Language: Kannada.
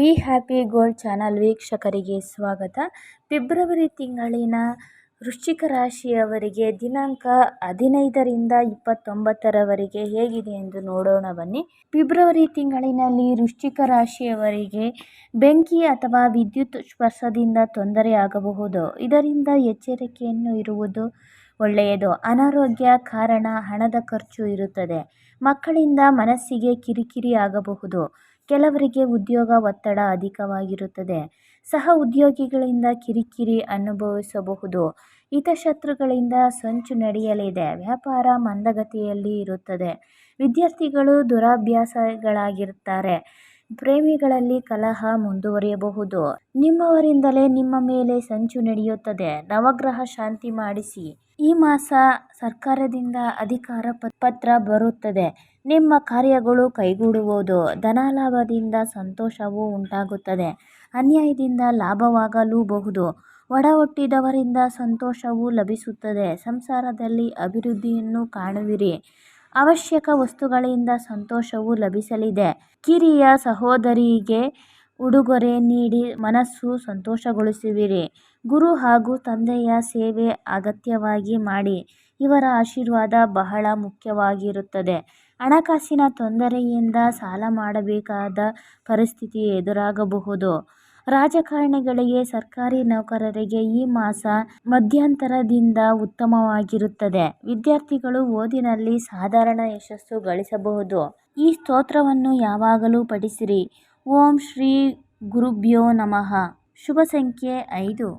ಬಿ ಹ್ಯಾಪಿ ಗೋಲ್ಡ್ ಚಾನಲ್ ವೀಕ್ಷಕರಿಗೆ ಸ್ವಾಗತ. ಫೆಬ್ರವರಿ ತಿಂಗಳಿನ ವೃಶ್ಚಿಕ ರಾಶಿಯವರಿಗೆ ದಿನಾಂಕ ಹದಿನೈದರಿಂದ ಇಪ್ಪತ್ತೊಂಬತ್ತರವರೆಗೆ ಹೇಗಿದೆ ಎಂದು ನೋಡೋಣ ಬನ್ನಿ. ಫೆಬ್ರವರಿ ತಿಂಗಳಿನಲ್ಲಿ ವೃಶ್ಚಿಕ ರಾಶಿಯವರಿಗೆ ಬೆಂಕಿ ಅಥವಾ ವಿದ್ಯುತ್ ಸ್ಪರ್ಶದಿಂದ ತೊಂದರೆಯಾಗಬಹುದು ಇದರಿಂದ ಎಚ್ಚರಿಕೆಯನ್ನು ಇರುವುದು ಒಳ್ಳೆಯದು. ಅನಾರೋಗ್ಯ ಕಾರಣ, ಹಣದ ಖರ್ಚು ಇರುತ್ತದೆ. ಮಕ್ಕಳಿಂದ ಮನಸ್ಸಿಗೆ ಕಿರಿಕಿರಿ ಆಗಬಹುದು. ಕೆಲವರಿಗೆ ಉದ್ಯೋಗ ಒತ್ತಡ ಅಧಿಕವಾಗಿರುತ್ತದೆ. ಸಹ ಉದ್ಯೋಗಿಗಳಿಂದ ಕಿರಿಕಿರಿ ಅನುಭವಿಸಬಹುದು. ಹಿತಶತ್ರುಗಳಿಂದ ಸಂಚು ನಡೆಯಲಿದೆ. ವ್ಯಾಪಾರ ಮಂದಗತಿಯಲ್ಲಿ ಇರುತ್ತದೆ. ವಿದ್ಯಾರ್ಥಿಗಳು ದುರಭ್ಯಾಸಗಳಾಗಿರುತ್ತಾರೆ. ಪ್ರೇಮಿಗಳಲ್ಲಿ ಕಲಹ ಮುಂದುವರಿಯಬಹುದು. ನಿಮ್ಮವರಿಂದಲೇ ನಿಮ್ಮ ಮೇಲೆ ಸಂಚು ನಡೆಯುತ್ತದೆ. ನವಗ್ರಹ ಶಾಂತಿ ಮಾಡಿಸಿ. ಈ ಮಾಸ ಸರ್ಕಾರದಿಂದ ಅಧಿಕಾರ ಪತ್ರ ಬರುತ್ತದೆ. ನಿಮ್ಮ ಕಾರ್ಯಗಳು ಕೈಗೂಡುವುದು. ಧನಲಾಭದಿಂದ ಸಂತೋಷವು ಉಂಟಾಗುತ್ತದೆ. ಅನ್ಯಾಯದಿಂದ ಲಾಭವಾಗಲೂಬಹುದು. ಒಡ ಹುಟ್ಟಿದವರಿಂದ ಸಂತೋಷವು ಲಭಿಸುತ್ತದೆ. ಸಂಸಾರದಲ್ಲಿ ಅಭಿವೃದ್ಧಿಯನ್ನು ಕಾಣುವಿರಿ. ಅವಶ್ಯಕ ವಸ್ತುಗಳಿಂದ ಸಂತೋಷವು ಲಭಿಸಲಿದೆ. ಕಿರಿಯ ಸಹೋದರಿಗೆ ಉಡುಗೊರೆ ನೀಡಿ ಮನಸ್ಸು ಸಂತೋಷಗೊಳಿಸುವಿರಿ. ಗುರು ಹಾಗೂ ತಂದೆಯ ಸೇವೆ ಅಗತ್ಯವಾಗಿ ಮಾಡಿ, ಇವರ ಆಶೀರ್ವಾದ ಬಹಳ ಮುಖ್ಯವಾಗಿರುತ್ತದೆ. ಹಣಕಾಸಿನ ತೊಂದರೆಯಿಂದ ಸಾಲ ಮಾಡಬೇಕಾದ ಪರಿಸ್ಥಿತಿ ಎದುರಾಗಬಹುದು. ರಾಜಕಾರಣಿಗಳಿಗೆ ಸರ್ಕಾರಿ ನೌಕರರಿಗೆ ಈ ಮಾಸ ಮಧ್ಯಂತರದಿಂದ ಉತ್ತಮವಾಗಿರುತ್ತದೆ. ವಿದ್ಯಾರ್ಥಿಗಳು ಓದಿನಲ್ಲಿ ಸಾಧಾರಣ ಯಶಸ್ಸು ಗಳಿಸಬಹುದು. ಈ ಸ್ತೋತ್ರವನ್ನು ಯಾವಾಗಲೂ ಪಠಿಸಿರಿ. ಓಂ ಶ್ರೀ ಗುರುಭ್ಯೋ ನಮಃ. ಶುಭ ಸಂಖ್ಯೆ ಐದು.